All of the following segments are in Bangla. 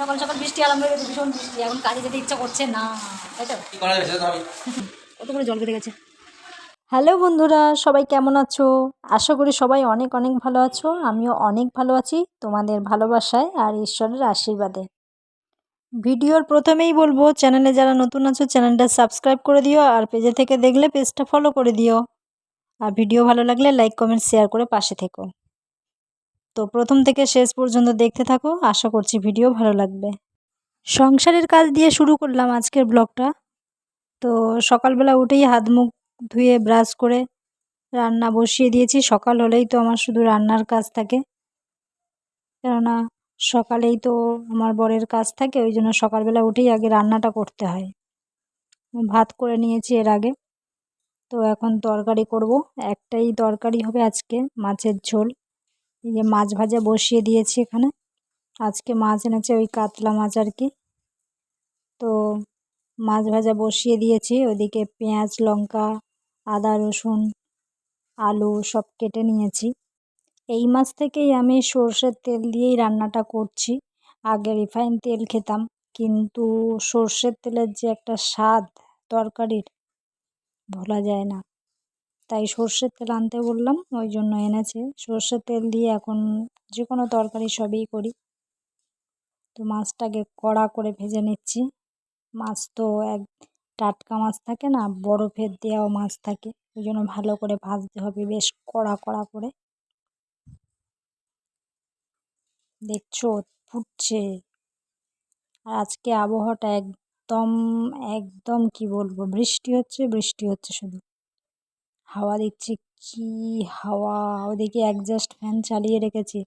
সকাল সকাল বৃষ্টি আরম্ভ হয়ে গেছে ভীষণ বৃষ্টি। এখন কাজে যেতে ইচ্ছা করছে না তাই তো? কত করে জল বেঁধে গেছে? হ্যালো বন্ধুরা সবাই কেমন আছো? আশা করি সবাই অনেক অনেক ভালো আছো আমিও অনেক ভালো আছি তোমাদের ভালোবাসায় আর ঈশ্বরের আশীর্বাদে। ভিডিওর প্রথমেই বলব চ্যানেলে যারা নতুন আছো চ্যানেলটা সাবস্ক্রাইব করে দিও আর পেজে থেকে দেখলে পেজটা ফলো করে দিও। আর ভিডিও ভালো লাগলে লাইক কমেন্ট শেয়ার করে পাশে থেকো। তো প্রথম থেকে শেষ পর্যন্ত দেখতে থাকো। আশা করছি ভিডিও ভালো লাগবে। সংসারের কাজ দিয়ে শুরু করলাম আজকের ব্লগটা। তো সকালবেলা উঠেই হাত মুখ ধুয়ে ব্রাশ করে রান্না বসিয়ে দিয়েছি। সকাল হলেই তো আমার শুধু রান্নার কাজ থাকে। কেননা সকালেই তো আমার বরের কাজ থাকে, ওই জন্য সকালবেলা উঠেই আগে রান্নাটা করতে হয়। ভাত করে নিয়েছি এর আগে। তো এখন তরকারি করব। একটাই তরকারি হবে আজকে, মাছের ঝোল। এই যে মাছ ভাজা বসিয়ে দিয়েছি এখানে। আজকে মাছ এনেছে ওই কাতলা মাছ আর কি। তো মাছ ভাজা বসিয়ে দিয়েছি। ওদিকে পেঁয়াজ, লঙ্কা, আদা, রসুন, আলু সব কেটে নিয়েছি। এই মাছ থেকেই আমি সর্ষের তেল দিয়েই রান্নাটা করছি। আগে রিফাইন তেল খেতাম, কিন্তু সর্ষের তেলের যে একটা স্বাদ তরকারির, ভোলা যায় না। তাই সর্ষের তেল আনতে বললাম, ওই জন্য এনেছে। সর্ষের তেল দিয়ে এখন যে কোনো তরকারি সবই করি। তো মাছটাকে কড়া করে ভেজে নিচ্ছি। মাছ তো এক টাটকা মাছ থাকে না, বরফের দেওয়াও মাছ থাকে। ওই জন্য ভালো করে ভাজতে হবে বেশ কড়া কড়া করে। দেখছ, ফুটছে। আর আজকে আবহাওয়াটা একদম একদম কি বলব, বৃষ্টি হচ্ছে বৃষ্টি হচ্ছে শুধু। হাওয়া দিচ্ছে, কি হাওয়া? ওদিকে অ্যাডজাস্ট ফ্যান চালিয়ে রেখেছি।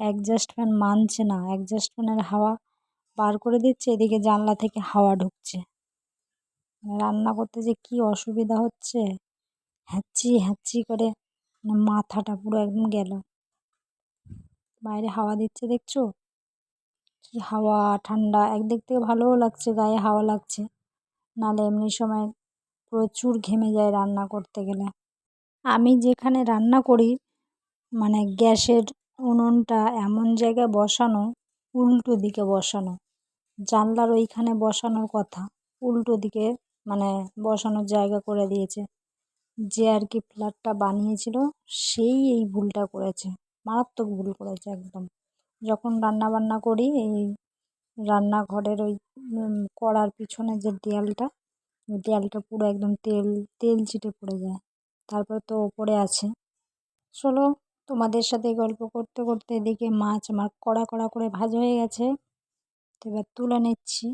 অ্যাডজাস্ট ফ্যান মানছে না। অ্যাডজাস্ট ফ্যানের হাওয়া বার করে দিচ্ছে, এদিকে জানলা থেকে হাওয়া ঢুকছে। রান্না করতে যে কি অসুবিধা হচ্ছে? হ্যাঁচি হ্যাঁচি করে মানে মাথাটা পুরো একদম গেল। বাইরে হাওয়া দিচ্ছে দেখছ? কি হাওয়া, ঠান্ডা। একদিক থেকে ভালোও লাগছে, গায়ে হাওয়া লাগছে। নাহলে এমনি সময় প্রচুর ঘেমে যায় রান্না করতে গেলে। আমি যেখানে রান্না করি মানে গ্যাসের উনুনটা এমন জায়গায় বসানো, উল্টো দিকে বসানো। জানলার ওইখানে বসানোর কথা, উল্টো দিকে মানে বসানোর জায়গা করে দিয়েছে। যে আর কি ফ্ল্যাটটা বানিয়েছিল, সেই এই ভুলটা করেছে। মারাত্মক ভুল করেছে একদম। যখন রান্না বান্না করি, এই রান্নাঘরের ওই কড়ার পিছনে যে দেয়ালটা দেয়ালটা পুরো একদম তেল তেল ছিটে পড়ে যায়। তারপরে তো ওপরে আছে। চলো তোমাদের সাথে গল্প করতে করতে এদিকে মাছ আমার কড়া কড়া করে ভাজা হয়ে গেছে। তো এবার তুলে নিচ্ছি।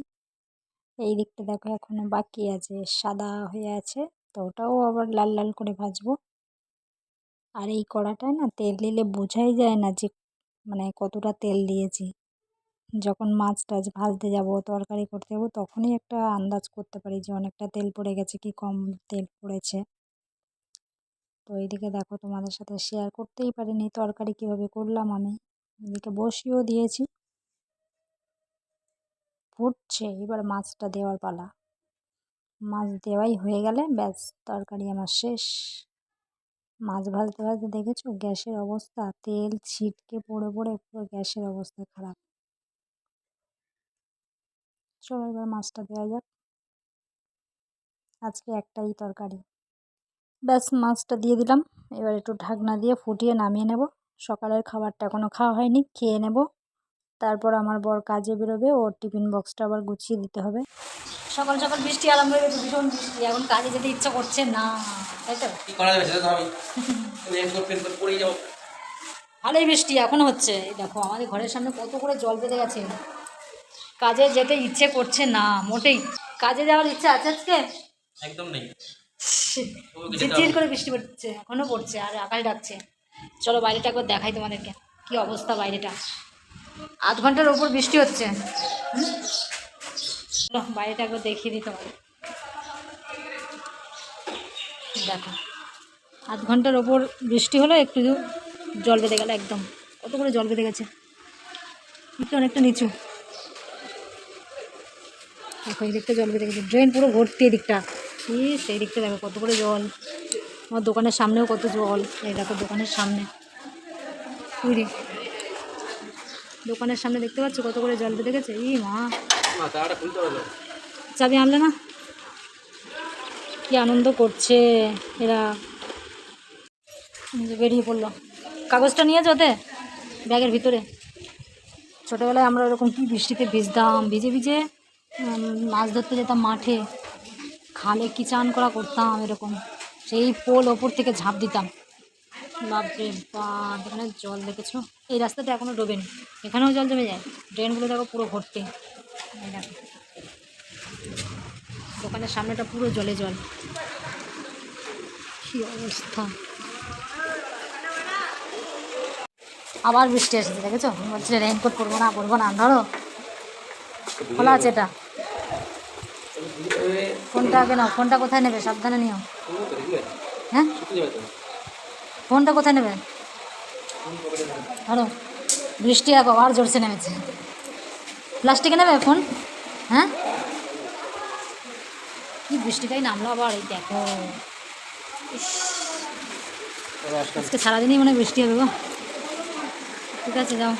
এই দিকটা দেখো এখনও বাকি আছে, সাদা হয়ে আছে। তো ওটাও আবার লাল লাল করে ভাজবো। আর এই কড়াটায় না তেল দিলে বোঝাই যায় না যে মানে কতটা তেল দিয়েছি। যখন মাছ টাছ ভাজতে যাব, তরকারি করতে যাব, তখনই একটা আন্দাজ করতে পারি যে অনেকটা তেল পড়ে গেছে কি কম তেল পড়েছে। তো এইদিকে দেখো তোমাদের সাথে শেয়ার করতেই পারিনি তরকারি কীভাবে করলাম আমি। এদিকে বসিয়েও দিয়েছি। ফুটছে, এবার মাছটা দেওয়ার পালা। মাছ দেওয়াই হয়ে গেলে ব্যাস, তরকারি আমার শেষ। মাছ ভাজতে ভাজতে দেখেছ? গ্যাসের অবস্থা, তেল ছিটকে পড়ে পড়ে পুরো গ্যাসের অবস্থা খারাপ। চলো এবার মাছটা দেওয়া যাক। আজকে একটাই তরকারি। ব্যাস মাছটা দিয়ে দিলাম। এবার একটু ঢাকনা দিয়ে ফুটিয়ে নামিয়ে নেব। সকালের খাবারটা এখনও খাওয়া হয়নি খেয়ে নেব। তারপর আমার বর কাজে বেরোবে ওর টিফিন বক্সটা আবার গুছিয়ে দিতে হবে। সকাল সকাল বৃষ্টি আরম্ভ হয়ে গেছে ভীষণ বৃষ্টি। এখন কাজে যেতে ইচ্ছা করছে না তাই তো? কি করা যাবে সেটা তো আমি রেনকোট ফেনকোট পরেই যাব ভালোই বৃষ্টি এখনও হচ্ছে। দেখো আমাদের ঘরের সামনে কত করে জল বেঁধে গেছে। কাজে যেতে ইচ্ছে করছে না মোটেই। কাজে যাওয়ার ইচ্ছে আছে আজকে? একদম নেই। ঝিরঝির করে বৃষ্টি পড়ছে এখনও পড়ছে আর আকাশ ডাকছে। চলো বাইরেটা একবার দেখাই তোমাদেরকে কি অবস্থা বাইরেটা। আধ ঘণ্টার ওপর বৃষ্টি হচ্ছে। চলো বাইরেটা একবার দেখিয়ে দিই তোমাদের। দেখো আধ ঘণ্টার ওপর বৃষ্টি হলো একটু জল বেঁধে গেল একদম। কত করে জল বেঁধে গেছে? একটু অনেকটা নিচু। দেখো এই দিকটা জল বেঁধে গেছে। ড্রেন পুরো ভর্তি এদিকটা। কি সেই দিকটা দেখো কত করে জল। আমার দোকানের সামনেও কত জল। এই দেখো দোকানের সামনে। উড়ে দোকানের সামনে দেখতে পাচ্ছ কত করে জল বেঁধে গেছে? ই মা। চাবি আনলে না? কি আনন্দ করছে এরা। বেরিয়ে পড়ল। কাগজটা নিয়ে ওতে? ব্যাগের ভিতরে? ছোটোবেলায় আমরা ওরকম কি বৃষ্টিতে ভিজতাম ভিজে ভিজে মাছ ধরতে যেতাম মাঠে। খালে কি চান করা করতাম এরকম। সেই পোল ওপর থেকে ঝাঁপ দিতাম। বাপরে বাপ, এখানে জল দেখেছ? এই রাস্তাটা এখনও ডোবেনি এখানেও জল জমে যায়। ড্রেনগুলো দেখো পুরো ভর্তি। দোকানের সামনেটা পুরো জলে জল। কি অবস্থা? আবার বৃষ্টি এসেছে দেখেছ? বলছি রেইনকোট পরবো না পরবো না। ধরো। খোলা আছে এটা। ফোনটা আগে নাও, ফোনটা কোথায় নেবে? সাবধানে নিও। হ্যাঁ? ফোনটা কোথায় নেবে? ধরো, বৃষ্টি আবার জোরসে নেমেছে। প্লাস্টিকে নেবে ফোন? হ্যাঁ? কি বৃষ্টিটাই নামলো আবার, এই দেখো। আজকে সারাদিনই মনে বৃষ্টি হবে গো। ঠিক আছে, যাও।